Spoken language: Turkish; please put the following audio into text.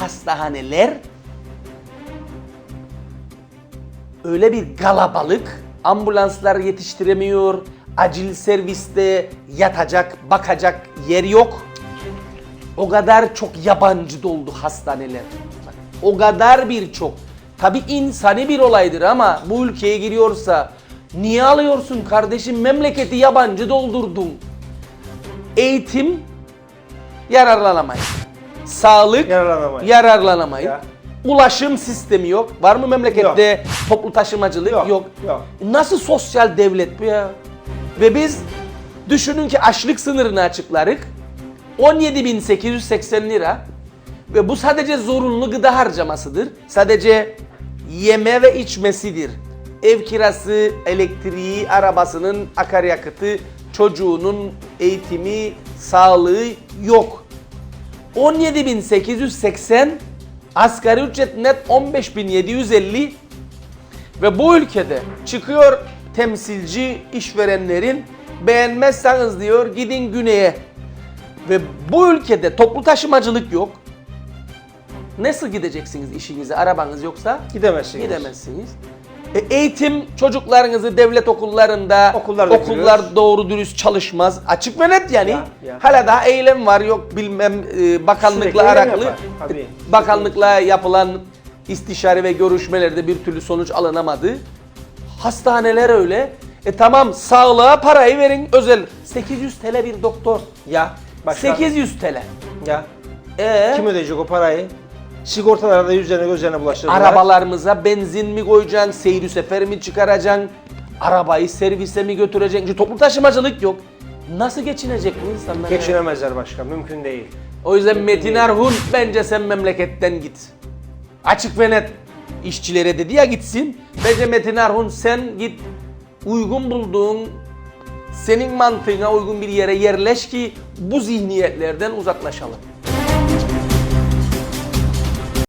Hastahaneler öyle bir galabalık, ambulanslar yetiştiremiyor, acil serviste yatacak, bakacak yer yok. O kadar çok yabancı doldu hastaneler. O kadar birçok. Tabi insani bir olaydır ama bu ülkeye giriyorsa niye alıyorsun kardeşim memleketi yabancı doldurdun. Eğitim yararlanamayız. Sağlık Yararlanamayız. yararlanamayız. Ya. Ulaşım sistemi yok. Var mı memlekette toplu taşımacılık? Yok, Yok. Nasıl sosyal devlet bu ya? Ve biz düşünün ki açlık sınırını açıklarık. 17.880 lira ve bu sadece zorunlu gıda harcamasıdır. Sadece yeme ve içmesidir. Ev kirası, elektriği, arabasının akaryakıtı, çocuğunun eğitimi, sağlığı yok. 17.880 asgari ücret net 15.750 ve bu ülkede çıkıyor temsilci işverenlerin beğenmezseniz diyor gidin güneye. Ve bu ülkede toplu taşımacılık yok. Nasıl gideceksiniz işinize arabanız yoksa? Gidemezsiniz. Gidemezsiniz. E, eğitim çocuklarınızı devlet okullarında Okullarda okullar doğru dürüst çalışmaz. Açık ve net yani. Ya, ya. Hala daha eylem var yok bilmem e, bakanlıkla araklı. E, Bakanlıkla yapılan istişare ve görüşmelerde bir türlü sonuç alınamadı. Hastaneler öyle. E tamam sağlığa parayı verin özel. 800 TL bir doktor. Ya. Başka? 800 TL. Ya. E Kim ödeyecek o parayı? Sigortalarda yüzlerine gözlerine bulaştırdılar. arabalarımıza benzin mi koyacaksın, seyri sefer mi çıkaracaksın, arabayı servise mi götüreceksin? Çünkü toplu taşımacılık yok. Nasıl geçinecek bu insanlar? ya? Geçinemezler başka. Mümkün değil. O yüzden Metin Erhun bence sen memleketten git. Açık ve net. İşçilere dedi ya gitsin. Bence Metin Erhun sen git uygun bulduğun senin mantığına uygun bir yere yerleş ki bu zihniyetlerden uzaklaşalım.